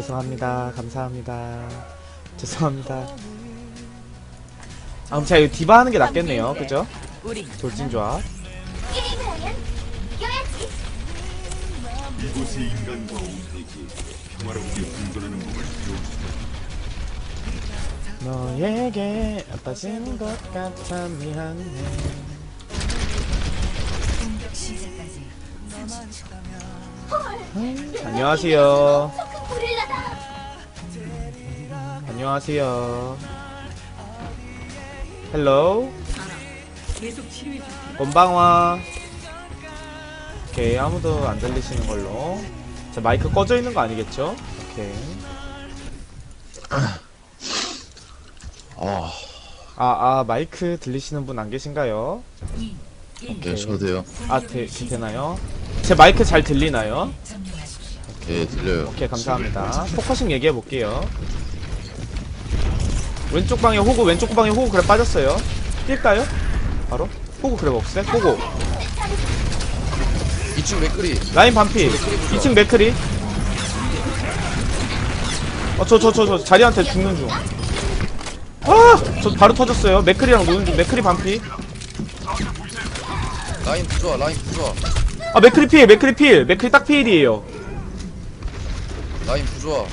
죄송합니다. 감사합니다. 죄송합니다. 아, 그럼 제가 이거 디바 하는 게 낫겠네요. 그죠? 돌진 조합. 이곳의 인간과 우리에게 평화롭게 공존하는 법을 배워주다. 너에게 빠진 것 같아 미안해. 공격 시작까지 30초. 안녕하세요. 큰 고릴라다. 안녕하세요. 헬로. 계속 치료해 줄 건방와. 오케이 아무도 안 들리시는 걸로. 자 마이크 꺼져 있는 거 아니겠죠? 오케이. 아, 아, 아, 마이크 들리시는 분 안 계신가요? 2, 1. 네, 저도 돼요. 아, 되, 되나요? 제 마이크 잘 들리나요? 네, 들려요. 오케이, 감사합니다. 포커싱 얘기해 볼게요. 왼쪽 방에 호구, 왼쪽 방에 호구 그래 빠졌어요. 뛸까요? 바로? 호구 그래 없애? 호구. 2층 맥그리. 라인 반피. 2층 맥크리. 어, 저, 저, 저, 저, 자리한테 죽는 중. 아! 저 바로 터졌어요. 맥크리랑 노는 중. 맥크리 반피. 라인 부좋아, 라인 부좋아. 아, 맥크리 필, 맥크리 필. 맥크리 딱 필이에요. 라인 부좋아.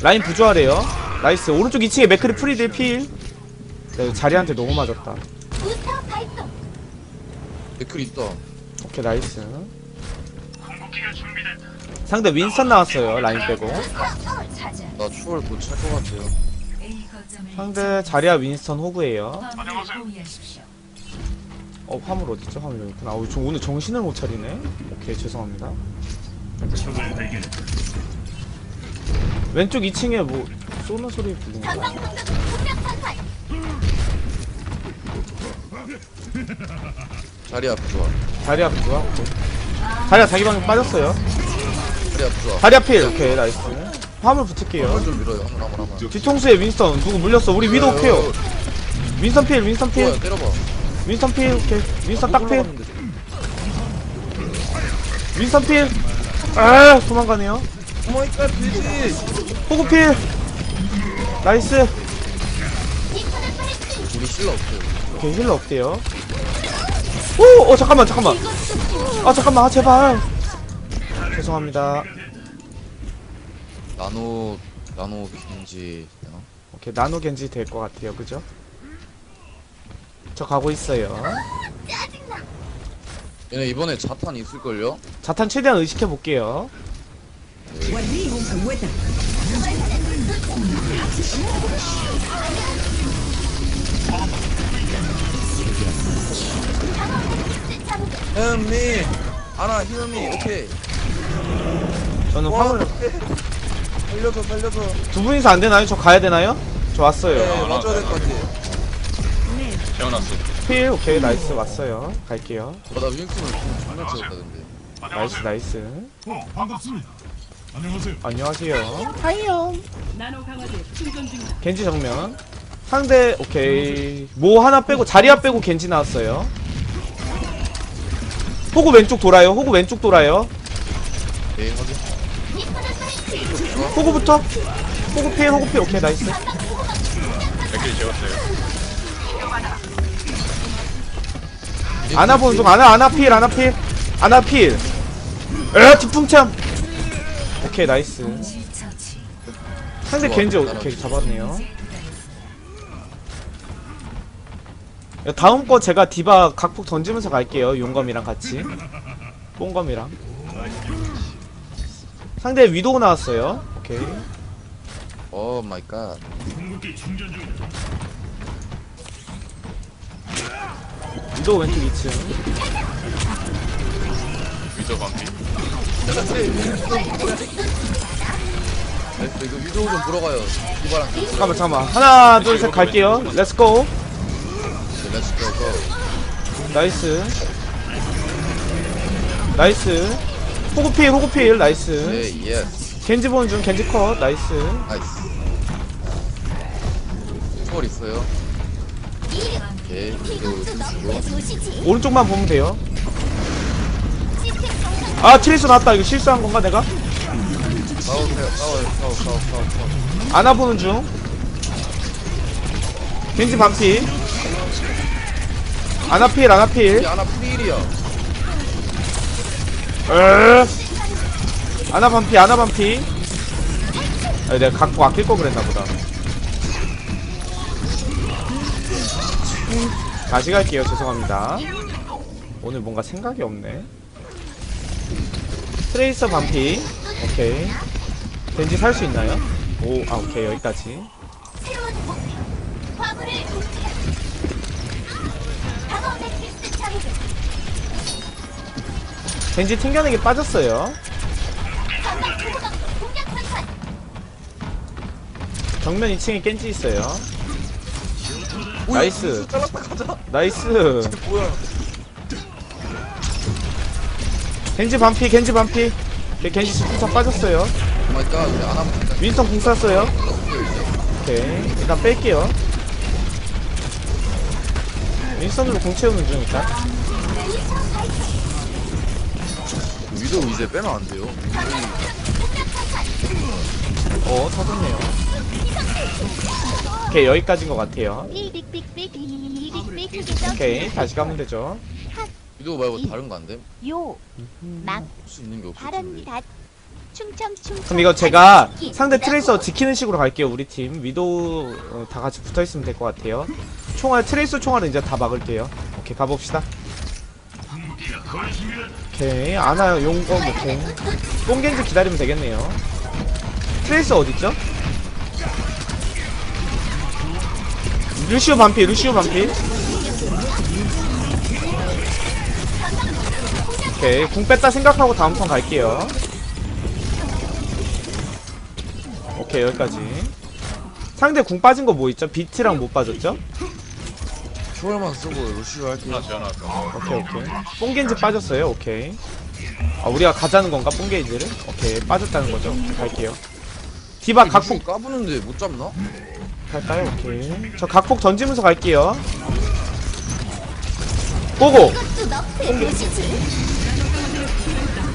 라인 부조하래요. 나이스. 오른쪽 2층에 맥크리 프리드 필. 네, 자리한테 너무 맞았다. 맥그리 있다. 오케이, 나이스. 상대 윈스턴 나왔어요. 라인 빼고. 어. 나 추월 곧찰것 같아요. 상대 자리아 윈스턴 호구예요. 어, 화물 어딨죠? 화물 여기 있구나. 어, 저 오늘 정신을 못 차리네. 오케이, 죄송합니다. 왼쪽 2층에 뭐 쏘는 소리 들리는 거 전방 아니야? 공격 공격 선발. 자리야 부좋아. 자리아 부조화? 오케이. 자리아 자기 방에 빠졌어요. 자리야 부좋아. 자리아 필. 오케이, 나이스. 화물 붙을게요. 좀 밀어요. 한번 한번 한번. 뒤통수에 윈스턴 누구 물렸어 우리 위도우 케어 윈스턴 필 윈스턴 필 좋아요, 때려봐. 윈스턴 필 오케이 윈스턴 딱 필 올라갔는데. 윈스턴 필 아 도망가네요 오마이갓, 돼지. 호구 필 나이스. 우리 실러 없어요. 오케이 힐러 없대요 오! 어 잠깐만 잠깐만 아 잠깐만 아, 제발 죄송합니다 나노, 나노 겐지. 되나? 오케이 나노 겐지 될 것 같아요 그죠? 저 가고 있어요. 얘네 이번에 자탄 있을걸요? 자탄 최대한 의식해 볼게요 헬미. 아나, 힐미. 오케이. 저는 와, 화물 살려줘, 살려줘. 두 분이서 안 되나요? 저 가야 되나요? 저 왔어요 네, 맞춰야 될 것 같아. 필 오케이 나이스 왔어요 갈게요 어, 나 윙크를 좀 존나 채웠다, 근데. 나이스 나이스 어, 반갑습니다. 안녕하세요. 안녕하세요. 하이요 나노 강화제 충전 중이다. 겐지 정면. 상대 오케이. 뭐 하나 빼고 자리야 빼고 겐지 나왔어요. 호구 왼쪽 돌아요. 호구 왼쪽 돌아요. 네, 확인. 호구부터? 호구 필 호구 필 오케이 나이스. 아나 보는 중. 아나 아나 필 아나 필. 아나 필에 뒷풍참 오케이 나이스. 상대 겐지 오케이 잡았네요 야, 다음 거 제가 디바 각폭 던지면서 갈게요 용검이랑 같이 뽕검이랑 상대 위도우 나왔어요 오케이 오 마이 갓. 궁극기 충전 중이다. 위도우 왼쪽 2층 네, 이거 위도우 좀 물어가요. 이바랑 네, 잠깐만 잠깐만 하나 둘 셋 갈게요 렛츠고 렛츠 고 고. 나이스 나이스 호구필 호구필 나이스 네, 예스. 겐지 보는 중 겐지 컷 나이스 나이스. 초월 있어요. 오케이. 춤추고. 도시지. 오른쪽만 보면 돼요. 아 트레이서 나왔다 이거 실수한 건가 내가? 싸우세요 싸워요 싸워 싸워 싸워 싸워 아나 보는 중. 겐지 반피. 아나 필 아나 필. 이 아나 프리일이야. 으. 아나 반피 아나 반피. 아, 내가 갖고 아낄 거 그랬나 보다. 다시 갈게요. 죄송합니다. 오늘 뭔가 생각이 없네. 트레이서 반피. 오케이 벤지 살 수 있나요? 오, 아 오케이 여기까지. 벤지 빠졌어요 초보각 공략 전환. 정면 2층에 겐지 있어요 나이스. 나이스 겐지 반피 겐지 반피 겐지 스피터 빠졌어요 오마이갓 우리 아나 보자 윈스턴 궁 쐈어요? 오케이. 일단 뺄게요. 윈스턴으로 공 채우는 중 일단. 위도 이제 빼면 안 돼요. 어 터졌네요. 오케이 여기까지인 것 같아요. 오케이 다시 가면 되죠. 위도 말고 다른 거 안 돼? 요. 막. 할 수 있는 게 없을 바람 텐데 다 충청 충청. 그럼 이거 제가 상대 트레이서 지키는 식으로 갈게요 우리 팀. 위도우 어, 다 같이 붙어있으면 될 것 같아요. 총알 트레이서 총알은 이제 다 막을게요. 오케이 가봅시다. 오케이 아나 용검 오케이 뽕겐지 기다리면 되겠네요. 트레이서 어딨죠? 루시오 반피 루시오 반피. 오케이 궁 뺐다 생각하고 다음 턴 갈게요 오케이 여기까지. 상대 궁 빠진 거 뭐 있죠? 비트랑 못 빠졌죠? 초월만 쓰고 루시오 할게요 오케이 오케이. 뽕겐지 빠졌어요 오케이. 아 우리가 가자는 건가 뽕겐지를? 오케이 빠졌다는 거죠. 갈게요. 디바 각폭. 까부는데 못 잡나? 갈까요? 오케이. 저 각폭 던지면서 갈게요. 고고.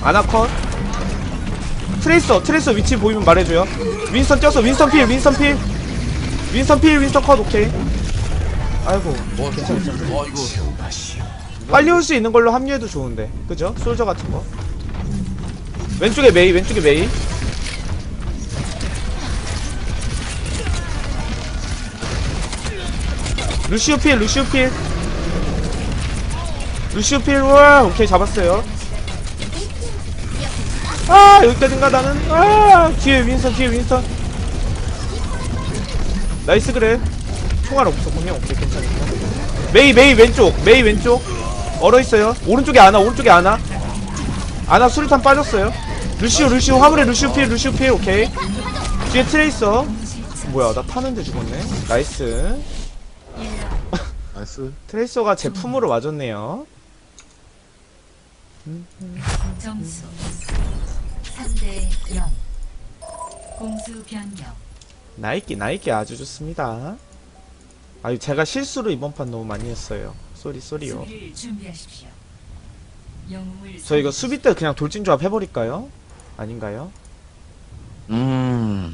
아나컷 트레이서 트레이서 위치 보이면 말해줘요. 윈스턴 뛰었어 윈스턴 필 윈스턴 필. 윈스턴 필 윈스턴 컷 오케이. 아이고 와 괜찮아 와 이거. 빨리 올 수 있는 걸로 합류해도 좋은데. 그죠? 솔저 같은 거. 왼쪽에 메이 왼쪽에 메이. 루시오 필 루시오 필. 루시오 필 와 오케이 잡았어요 아 여기까지인가 나는? 아 뒤에 윈선 뒤에 윈선. 나이스 그래. 총알 없었군요 오케이 괜찮습니다 메이 메이 왼쪽 메이 왼쪽. 얼어있어요. 오른쪽에 아나 오른쪽에 아나. 아나 수류탄 빠졌어요. 루시오 루시오 화물에 루시오 필 루시오 필 오케이. 뒤에 트레이서 뭐야 나 타는데 죽었네. 나이스. 나이스. 트레이서가 제품으로 와줬네요. 점수 3대 0 공수 변경. 나이키 나이키 아주 좋습니다. 아유 제가 실수로 이번 판 너무 많이 했어요. 쏘리 쏘리요. 준비하십시오. 저 이거 수비 때 그냥 돌진 조합 해버릴까요? 아닌가요? 음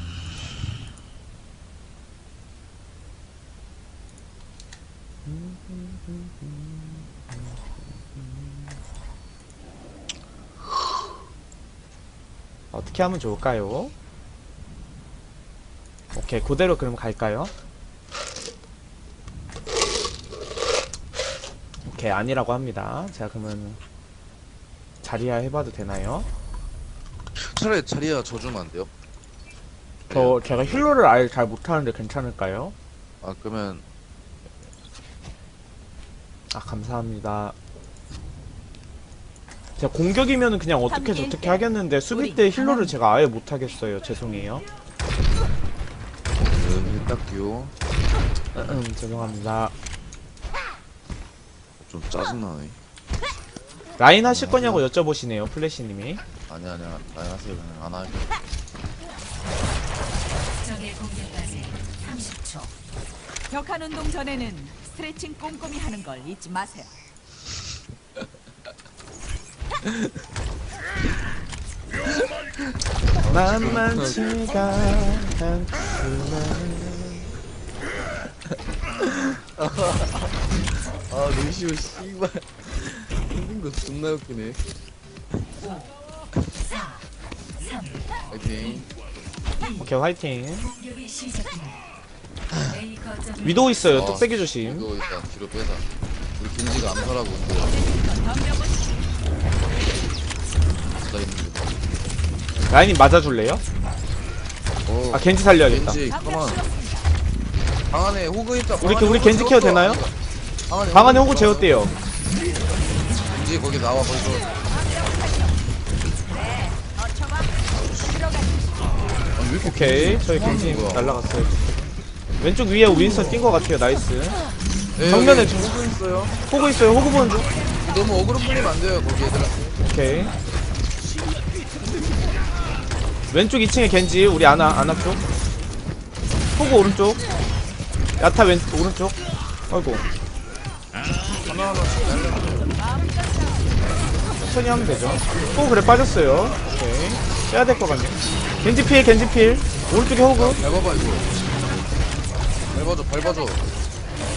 어떻게 하면 좋을까요? 오케이 그대로 그럼 갈까요? 오케이 아니라고 합니다 제가 그러면 자리야 해봐도 되나요? 차라리 자리야 져주면 안 돼요? 저 제가 힐러를 아예 잘 못하는데 괜찮을까요? 아 그러면 아 감사합니다 제가 공격이면은 그냥 어떻게 저떻게 하겠는데 수비 때 힐러를 제가 아예 못하겠어요. 죄송해요. 음, 닦기요 음, 죄송합니다. 좀 짜증나네. 라인 하실 거냐고 여쭤보시네요 플래시님이. 아니야 아니야 라인 하세요. 그냥 안 할게 적의 공격까지 30초. 격한 운동 전에는 스트레칭 꼼꼼히 하는 걸 잊지 마세요. 만만치가 않구나. 아 루시오 씨발. 힘든 거 존나 웃기네. 4, 3, 파이팅. 오케이 화이팅. 위도우 있어요. 어. 뚝배기 조심. 이거 일단 뒤로 빼자. 우리 겐지가 암살하고 있는데 라인이 맞아줄래요? 어 아 겐지 살려야겠다. 겐지 가만 방 안에 호그 있다. 우리 우리 겐지 케어 되나요? 방방 안에 호구 재웠대요. 겐지 거기 나와 거기서 아니 왜 이렇게 오케이. 저희 겐지 날라갔어요. 왼쪽 위에 윈스턴 뛴것 같아요. 나이스. 네, 정면에 여기 호그 있어요. 호구 있어요. 호구 보는 중. 너무 어그로 풀리면 안 돼요 거기 애들한테. 오케이 왼쪽 2층에 겐지 우리 아나 아나 쪽. 호구 오른쪽. 야타 왼 오른쪽. 아이고. 천천히 하면 되죠. 호구 그래 빠졌어요. 오케이. 빼야 될 것 같네 겐지 필 겐지 필. 오른쪽에 호구 밟아봐 이거 밟아줘 밟아줘.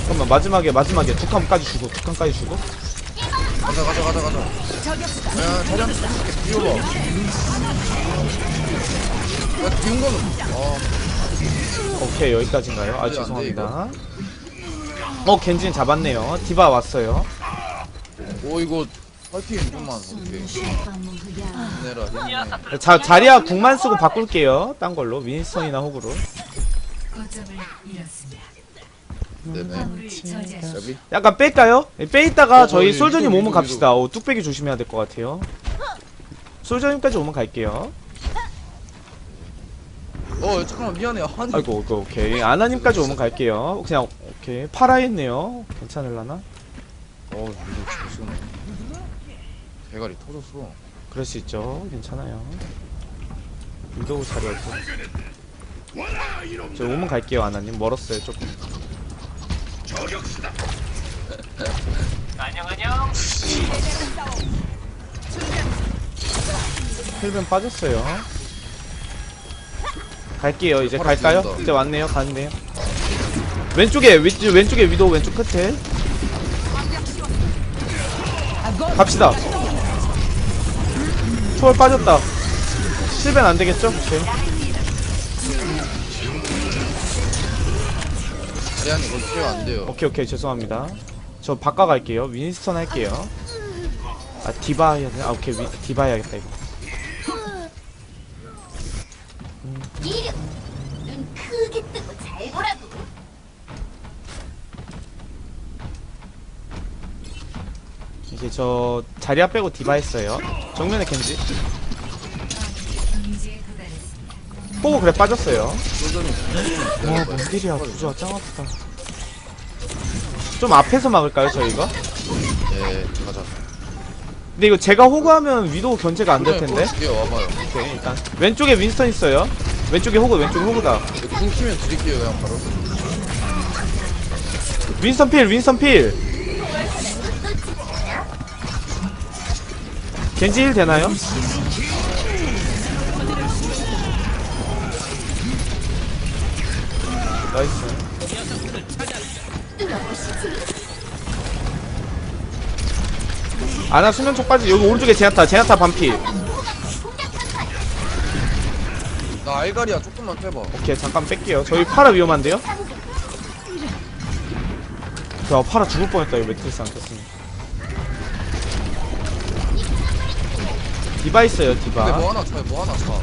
잠깐만 마지막에 마지막에 두 칸까지 주고 두 칸까지 주고. 가자 가자 가자 가자. 야 자리한테 쏠게. 비워봐 야 비운 거는 어 오케이 여기까지인가요? 아 죄송합니다. 어 겐지는 잡았네요. 디바 왔어요. 오 이거 파이팅 좀만 오케이 힘내라 힘내. 자 자리야 궁만 쓰고 바꿀게요. 딴 걸로. 윈스턴이나 호구로. 거점을 잃었습니다. 네네. 화물을 저지하십시오. 여비 약간 뺄까요? 예, 빼 있다가 어, 저희 어, 솔저님 오면 갑시다. 오 뚝배기 조심해야 될 것 같아요. 솔저님까지 오면 갈게요 어 잠깐만 미안해 아니. 아이고 오케이, 오케이. 아나님까지 오면 갈게요. 그냥 오케이. 파라 했네요. 괜찮을라나? 어 이거 죽었네 대가리 터졌어. 그럴 수 있죠. 괜찮아요. 위도우 자리였고 저 오면 갈게요 아나님. 멀었어요 조금. 힐벤 빠졌어요 갈게요. 이제 갈까요? 죽는다. 이제 왔네요. 가는데요. 왼쪽에 위, 왼쪽에 위도우 왼쪽 끝에. 갑시다. 초월 빠졌다. 실벤 안되겠죠? 오케이 안 돼요. 오케이 오케이. 죄송합니다. 저 바꿔 갈게요. 윈스턴 할게요. 아 디바 해야 되나? 아 오케이. 위, 디바 해야겠다 이거 이제 저 자리아 빼고 디바 했어요. 정면에 겐지. 호구 그래 빠졌어요. 소전이 와 뭔 딜이야. 부조화 짱 아프다. 좀 앞에서 막을까요 저희가? 예 가자. 근데 이거 제가 호구하면 위도우 견제가 안 될 텐데? 와봐요. 오케이 일단. 왼쪽에 윈스턴 있어요. 왼쪽에 호구 왼쪽에 호구다. 이거 궁 키면 드릴게요 그냥 바로. 윈스턴 필 윈스턴 필 겐지 힐 되나요? 나이스. 아나 수면촉 빠지 여기 오른쪽에 제나타 제나타 반피. 나 알가리야 조금만 빼봐. 오케이 잠깐 뺄게요. 저희 파라 위험한데요? 야 파라 죽을 뻔했다 이거 매트리스 안 켰으면 디바 있어요 디바. 근데 뭐 하나 차요 뭐 하나 차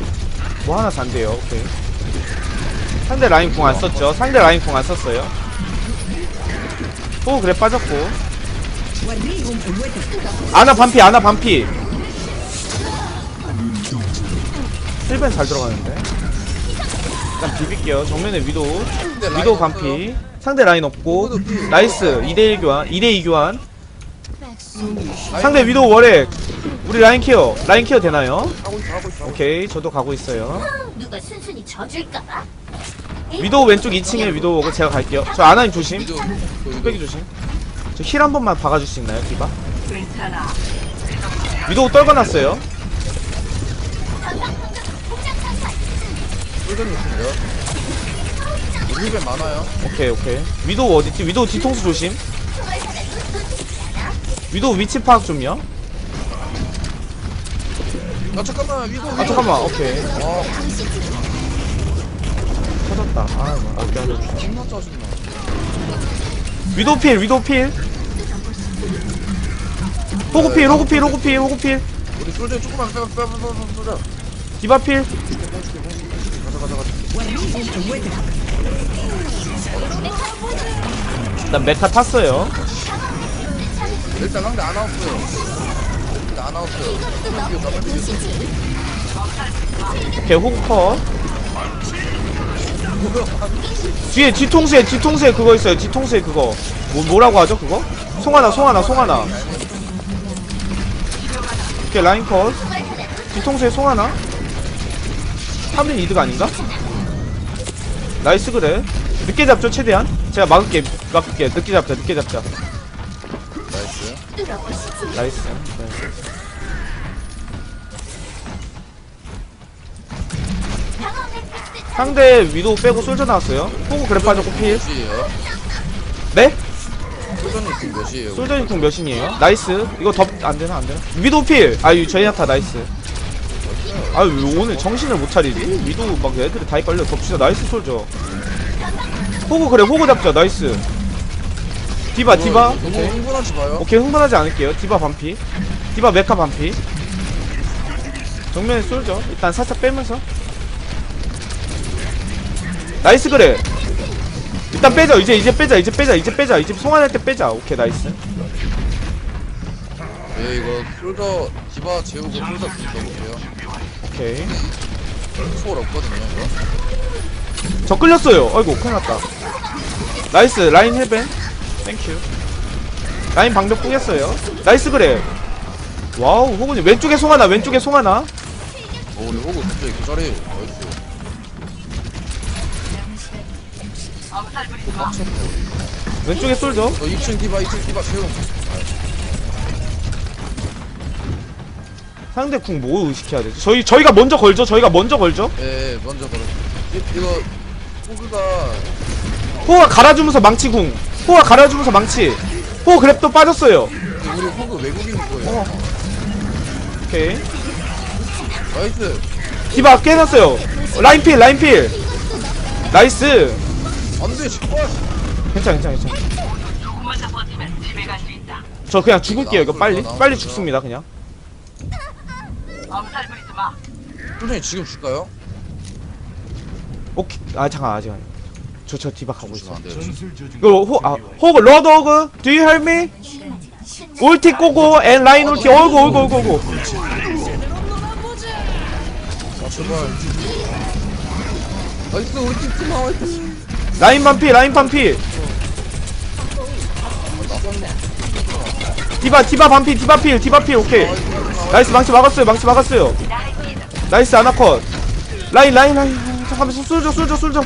뭐 하나 잔대요 오케이. 상대 라인 궁 안 썼죠? 상대 라인 궁 안 썼어요? 오 그래 빠졌고. 아나 반피 아나 반피. 1벤 잘 들어가는데. 일단 비빌게요. 정면에 위도. 근데 라인 위도. 반피. 상대 라인 없고. 위도도 피- 나이스. 2대1 교환. 2대2 교환. 상대 위도 월액 우리 라인 케어 라인 케어 되나요? 하고 있어 하고 있어. 오케이 저도 가고 있어요. 누가 순순히 져줄까봐. 위도우 왼쪽 2층에 위도우 오고 제가 갈게요. 저 아나님 조심. 위도 그 뚝배기 조심. 저 힐 한 번만 박아줄 수 있나요 디바? 위도우 떨궈놨어요. 우리 힐벤 많아요. 오케이 오케이. 위도우 어딨지? 위도우 뒤통수 조심. 위도우 위치 파악 좀요 아 잠깐만 위도 아 잠깐만 오케이 아 터졌다 아 뭐, 오케이 오케이. 존나 짜증나. 위도우 필 위도우 필 호구 필 호구 필 호구 필 호구 필 우리 솔전 조금만 빼빼 빼빼 빼. 디바 필 가자 가자 가자. 일단 메카 탔어요 일단 상대 안 나왔어요. 일단 안 나왔어요. 오케이 호구 컷 뒤에 뒤통수에 뒤통수에 그거 있어요. 뒤통수에 그거. 뭐, 뭐라고 하죠 그거? 송하나 송하나 송하나. 오케이 라인 컷. 뒤통수에 송하나? 하면 이득 아닌가? 나이스 그래. 늦게 잡죠 최대한? 제가 막을게 막을게. 늦게 잡자 늦게 잡자. 나이스. 나이스 상대 위도우 빼고 솔져 나왔어요. 호구 그래 빠졌고 필. 몇이에요? 네? 솔전이 지금 몇이에요? 솔저 유통 몇이에요? 나이스. 이거 더 안되나 안 되나? 위도우 필. 아유 저희 야타 나이스. 아유 왜 오늘 정신을 못 차리지? 위도우 막 애들이 다이 걸려 덮치자. 나이스 솔저. 호구 그래 호구 잡자. 나이스. 디바 디바. 너무 오케이. 흥분하지 마요. 오케이 흥분하지 않을게요. 디바 반피. 디바 메카 반피. 정면에 솔져 일단 살짝 빼면서 나이스 그래. 일단 빼자. 이제 이제 빼자. 이제 빼자. 이제 빼자. 이제 송환할 때 빼자. 오케이 나이스. 예 이거 솔저 디바 재우고 좀 넣어볼게요. 오케이. 초월 없거든요 이거. 저 끌렸어요. 아이고 큰일 났다. 나이스. 라인 헬벤. 땡큐 라인 방벽 뿌겠어요. 나이스 그래. 와우 호구님. 왼쪽에 송하나. 왼쪽에 송하나. 어 우리 호구 갑자기 그 자리 나이스. 왼쪽에 솔져 어 2층 디바 2층 디바 재우. 상대 궁 뭐 의식해야 되지? 저희 저희가 먼저 걸죠? 저희가 먼저 걸죠? 예, 예 먼저 걸어. 이, 이거 호그가 호가 갈아주면서 망치 궁. 호가 갈아주면서 망치. 호 그랩도 빠졌어요. 우리 호그 외국인 거예요. 오케이. 나이스. 디바 깨놨어요. 라인 필 라인 필. 나이스 안돼 제발. 괜찮아 괜찮아 괜찮아 저 그냥 죽을게요 이거 빨리 빨리 죽습니다 그냥 솔전이 지금 줄까요? 오케이 아 잠깐 아직 아니 저저 있어 안 돼요. 전술 저중 이거 호, 아, 호그 로드 호그 Do you hear me? 울티 꼬고 앤 라인 울티 어이구 어이구 어이구 어이구 아 제발. 나이스 우리 팀팀 나와 있다. 라인 반피 라인 반피. 디바 디바 반피 디바 필 디바 필 오케이. 나이스 망치 막았어요 망치 막았어요. 나이스 아나컷. 라인 라인 라인. 아, 잠깐만 쏠져 쏠져 쏠져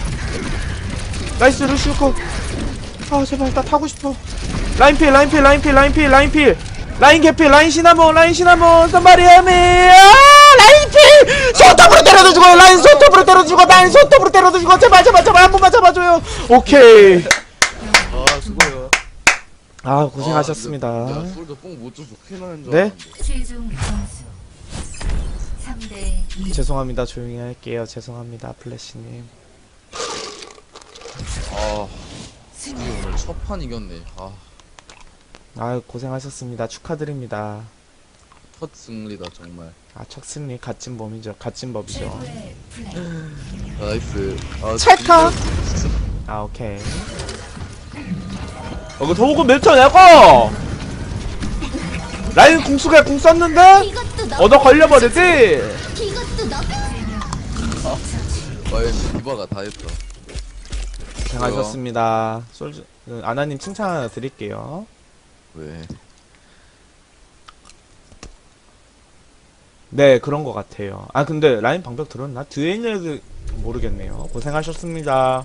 나이스 루시우컷 아 제발 나 타고 싶어. 라인 필 라인 필 라인 필 라인 필 라인 필. 라인 개필 라인 시나몬 라인 시나몬. Help me. 아 라인 잡아줘요 오케이. 아 수고해요. 아 고생하셨습니다. 야 솔저 뽕못 줘서 큰일 나는 줄 네? 알았는데. 최종 점수. 3대 2 죄송합니다. 조용히 할게요. 죄송합니다 플래시님. 아 이게 오늘 첫 판 이겼네. 아. 아 고생하셨습니다. 축하드립니다. 첫 승리다 정말 아 척승리 갓진 범이죠. 갓진 법이죠. 플레이 나이스. 아, 찰칵! 아 오케이. 어그 도구 밀쳐 내고 라인 궁수가 궁 썼는데. 얻어 걸려버리지? 이것도 너. 와이 디바가 다 했다. 고생하셨습니다. 솔즈 그, 아나님 칭찬 하나 드릴게요. 왜 네 그런 것 같아요. 아 근데 라인 방벽 들었나? 드웨인드 모르겠네요. 고생하셨습니다